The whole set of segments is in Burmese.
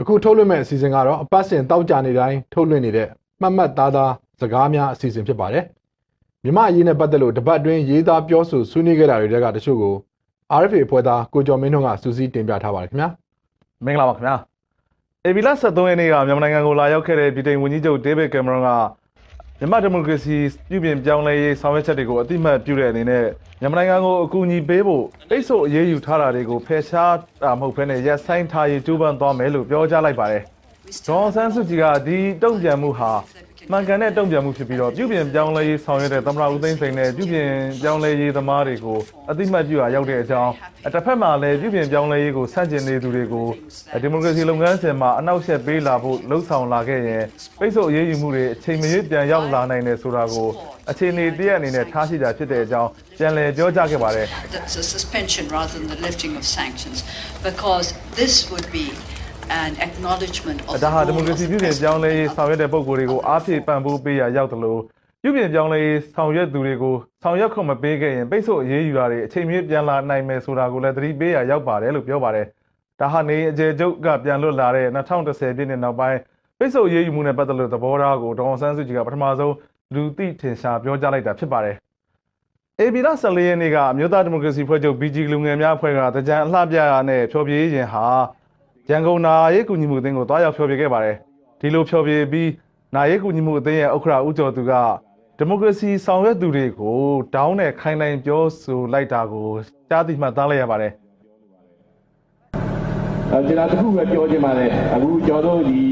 အခုထုတ်လွှင့်မဲ့အစီအစဉ်ကတော့အပတ်စဉ်တောက်ကြနေတိုင်းထုတ်လွှင့်နေတဲ့မှတ်မှတ်သားသားစကားများအစီအစဉ်ဖြစ်ပါတယ်မြမအရေးနဲ့ပတ်သက်လို့တပတ်အတွင်းရေးသားပြောဆိုဆွေးနွေးခဲ့တာတွေကတချို့ကို RFA အဖွဲ့သားကိုကျော်မင်းထွန်းကစူးစီးတင်ပြထားပါတယ်ခင်ဗျာမင်္ဂလာပါခင်ဗျာအေဗီလာ73ရက်နေ့ကမြန်မာနိုင်ငံကိုလာရောက်ခဲ့တဲ့ပြည်ထောင်ဝန်ကြီးချုပ်ဒေးဗစ်ကင်မရွန်က မြန်မာဒီမိုကရေစီပြုပြင်ပြောင်းလဲရေးဆောင်ရွက်ချက်တွေကိုအတိမတ်ပြုတဲ့အနေနဲ့မြန်မာနိုင်ငံကိုအကူအညီပေးဖို့တိတ်ဆို့အရေးယူထားတာတွေကိုဖယ်ရှားတာမဟုတ်ဘဲနဲ့ရက်ဆိုင်ထားရေးကြိုးပမ်းသွားမယ်လို့ပြောကြားလိုက်ပါတယ်ဒေါ်ဆန်းစုကြည်ကဒီတုံ့ပြန်မှုဟာ မှန်ကန်တဲ့တုံ့ပြန်မှုဖြစ်ပြီးတော့ပြုပြင်ပြောင်းလဲရေးဆောင်ရွက်တဲ့သမ္မတဦးသိန်းစိန်နဲ့ပြုပြင်ပြောင်းလဲရေးသမားတွေကိုအတိမတ်ပြုရာရောက်တဲ့အကြောင်းတစ်ဖက်မှာလည်းပြုပြင်ပြောင်းလဲရေးကိုဆန့်ကျင်နေသူတွေကိုဒီမိုကရေစီလုပ်ငန်းစဉ်မှာအနောက်ရှက်ပေးလာဖို့လှုံ့ဆော်လာခဲ့ရင်ပိတ်ဆို့အရေးယူမှုတွေအချိန်မရွေးပြန်ရောက်လာနိုင်တယ်ဆိုတာကိုအခြေအနေတရက်အနေနဲ့ထားရှိတာဖြစ်တဲ့အကြောင်းပြန်လည်ပြောကြားခဲ့ပါတယ် That's a suspension rather than the lifting of sanctions, because this would be an acknowledgement of ဒါဟာဒီ the မိုကရေ role စီ of ပြုပြင် the ပြောင်းလဲရေး President ဆောင်ရွက်တဲ့ပုံကိုယ်တွေကိုအားဖြည့်ပံ့ပိုးပေးရရောက်တယ်လို့ပြုပြင်ပြောင်းလဲရေးဆောင်ရွက်သူတွေကိုဆောင်ရွက်ခွင့်မပေးခဲ့ရင်ပိတ်ဆို့အရေးယူတာတွေအချိန်မီပြန်လာနိုင်မယ်ဆိုတာကိုလည်းသတိပေးရရောက်ပါတယ်လို့ပြောပါတယ်။ဒါဟာနေအကျေကျုပ်ကပြန်လွတ်လာတဲ့2010ပြည့်နှစ်နောက်ပိုင်းပိတ်ဆို့အရေးယူမှုနဲ့ပတ်သက်လို့သဘောထားကိုဒေါအောင်ဆန်းစုကြည်ကပထမဆုံးလူသိထင်ရှားပြောကြားလိုက်တာဖြစ်ပါတယ်။ AB လ14ရက်နေ့ကအမျိုးသားဒီမိုကရေစီဖွဲ့ချုပ် BG လူငယ်များအဖွဲ့ကတကြံအလှပြရနဲ့ဖျော်ဖြေရင်ဟာ ရန်ကုန်နာရေးကူညီမှုအသင်းကိုတွားရောက်ဖျော်ဖြေခဲ့ပါတယ်။ဒီလိုဖျော်ဖြေပြီးနာရေးကူညီမှုအသင်းရဲ့ဥက္ကဋ္ဌဦးကျော်သူကဒီမိုကရေစီဆောင်ရွက်သူတွေကိုတောင်းနဲ့ခိုင်းတိုင်းပြောဆိုလိုက်တာကိုကြားသိမှသားလိုက်ရပါတယ်။အဲကျွန်တော်တခုပဲပြောချင်ပါတယ်အခုကျွန်တော်တို့ဒီ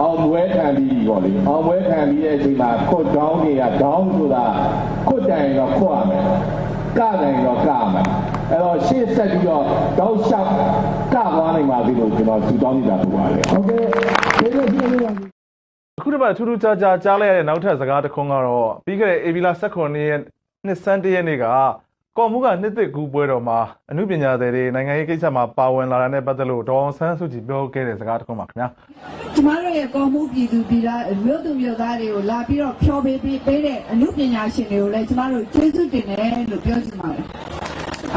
အောင်မွဲခံပြီးပေါ့လေအောင်မွဲခံပြီးတဲ့အချိန်မှာခွတ်တောင်းတွေကတောင်းဆိုတာခွတ်တိုင်တော့ခွတ်ရမယ်ကတိုင်တော့ကမယ် အဲ့တော့ရှေ့ဆက်ပြီးတော့တောက်လျှောက်ကသွားနိုင်ပါသေးလို့ကျွန်တော်သူတောင်းနေတာပူပါတယ်ဟုတ်ကဲ့ကျေးဇူးရှင်ပါအခုတစ်ပတ်ထူးထူးခြားခြားကြားလိုက်ရတဲ့နောက်ထပ်စကားတစ်ခုကတော့ပြီးခဲ့တဲ့ AB လ18ရက်နှစ်စန်းတရက်နေ့ကကော်မှုကနှစ်သက်ကူပွဲတော်မှာအမှုပညာသည်တွေနိုင်ငံရေးကိစ္စမှာပါဝင်လာတာနဲ့ပတ်သက်လို့ဒေါအောင်ဆန်းစုကြည်ပြောခဲ့တဲ့စကားတစ်ခုပါခင်ဗျာကျမတို့ရဲ့ကော်မှုပြည်သူပြည်သားမြို့သူမြို့သားတွေကိုလာပြီးတော့ဖျော်ပေးပေးပေးတဲ့အမှုပညာရှင်တွေကိုလည်းကျမတို့ကျေးဇူးတင်တယ်လို့ပြောချင်ပါတယ်။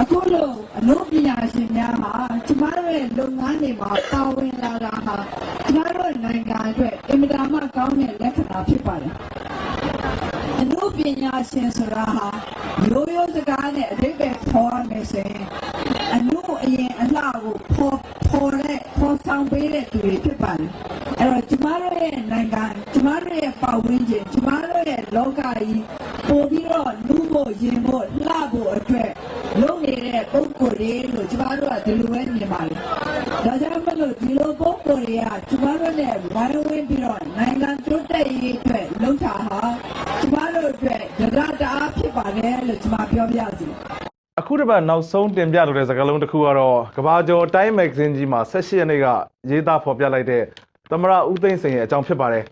အခုလိုအမှုပညာရှင်များဟာကျမတို့ရဲ့လုပ်ငန်းတွေမှာပါဝင်လာတာဟာကျမတို့နိုင်ငံအတွက်အင်မတန်မှကောင်းတဲ့လက္ခဏာဖြစ်ပါတယ်။အမှုပညာရှင်ဆိုတာဟာရိုးရိုးစကားနဲ့အဓိပ္ပာယ်ခေါ်ရမယ်ဆိုရင်အမှုအရင်အလှကိုဖော်ဖော်တဲ့ဖော်ဆောင်ပေးတဲ့သူတွေဖြစ်ပါတယ်။အဲ့တော့ကျမတို့ရဲ့နိုင်ငံကျမတို့ရဲ့ပတ်ဝန်းကျင်ကျမတို့ရဲ့လောကကြီးပို့ပြီးတော့လူဖို့ရင်ဖို့လှဖို့အတွက် လုပ်နေတဲ့ပုံကိုယ်တွေလို့ကျမတို့ကဒီလိုပဲမြင်ပါတယ်။ဒါကြောင့်မလို့ဒီလိုပုံကိုယ်တွေကကျမတို့နဲ့ဝိုင်းဝန်းပြီးတော့နိုင်ငံတိုးတက်ရေးအတွက်လှုပ်တာဟာကျမတို့အတွက်ဒရတားဖြစ်ပါတယ်လို့ကျမပြောပြစီ။အခုတစ်ပတ်နောက်ဆုံးတင်ပြလိုတဲ့စကားလုံးတစ်ခုကတော့ကဘာကျော်တိုင်းမဂ္ဂဇင်းကြီးမှာ16ရက်နေ့ကရေးသားဖော်ပြလိုက်တဲ့သမရဦးသိန်းစိန်ရဲ့အကြောင်းဖြစ်ပါတယ်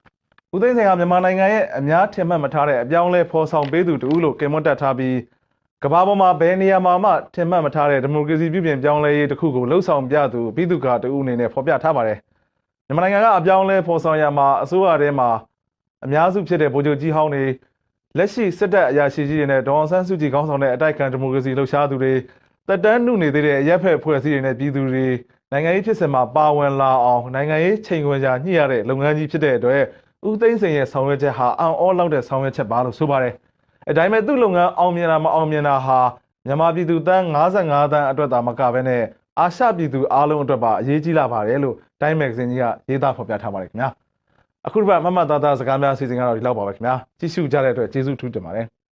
။ဦးသိန်းစိန်ကမြန်မာနိုင်ငံရဲ့အများထင်မှတ်မထားတဲ့အပြောင်းအလဲဖော်ဆောင်ပေးသူတူလို့ကင်မွတ်တက်ထားပြီး ကဘာပေါ်မှာဘယ်နေရာမှာမှထင်မှတ်မထားတဲ့ဒီမိုကရေစီပြုပြင်ပြောင်းလဲရေးတစ်ခုကိုလှုပ်ဆောင်ပြသူပြည်သူ့ကာတူအနေနဲ့ဖော်ပြထားပါတယ်။မြန်မာနိုင်ငံကအပြောင်းအလဲဖော်ဆောင်ရမှာအစိုးရထဲမှာအများစုဖြစ်တဲ့ဗိုလ်ချုပ်ကြီးဟောင်းတွေလက်ရှိစစ်တပ်အရာရှိကြီးတွေနဲ့ဒေါအောင်ဆန်းစုကြည်ခေါင်းဆောင်တဲ့အတိုက်ခံဒီမိုကရေစီလှုပ်ရှားသူတွေတက်တန်းနှုနေသေးတဲ့အရက်ဖက်ဖွဲ့စည်းတွေနဲ့ပြည်သူတွေနိုင်ငံရေးဖြစ်စဉ်မှာပါဝင်လာအောင်နိုင်ငံရေးချိန်ခွင်ကြာညှိရတဲ့လုပ်ငန်းကြီးဖြစ်တဲ့အတွက်ဦးသိန်းစိန်ရဲ့ဆောင်ရွက်ချက်ဟာအံ့ဩလောက်တဲ့ဆောင်ရွက်ချက်ပါလို့ဆိုပါတယ်။ အတိုင်းမဲ့သူ့လုပ်ငန်းအောင်မြင်တာမအောင်မြင်တာဟာမြန်မာပြည်သူတန်း55တန်းအတွက်သာမကဘဲနဲ့အာရှပြည်သူအားလုံးအတွက်ပါအရေးကြီးလာပါတယ်လို့တိုင်းမဂ္ဂဇင်းကြီးကရေးသားဖော်ပြထားပါတယ်ခင်ဗျာ။အခုတစ်ပတ်မမတ်သားသားစကားများအစီအစဉ်ကတော့ဒီလောက်ပါပဲခင်ဗျာကြည့်ရှုကြတဲ့အတွက်ကျေးဇူးထူးတင်ပါတယ်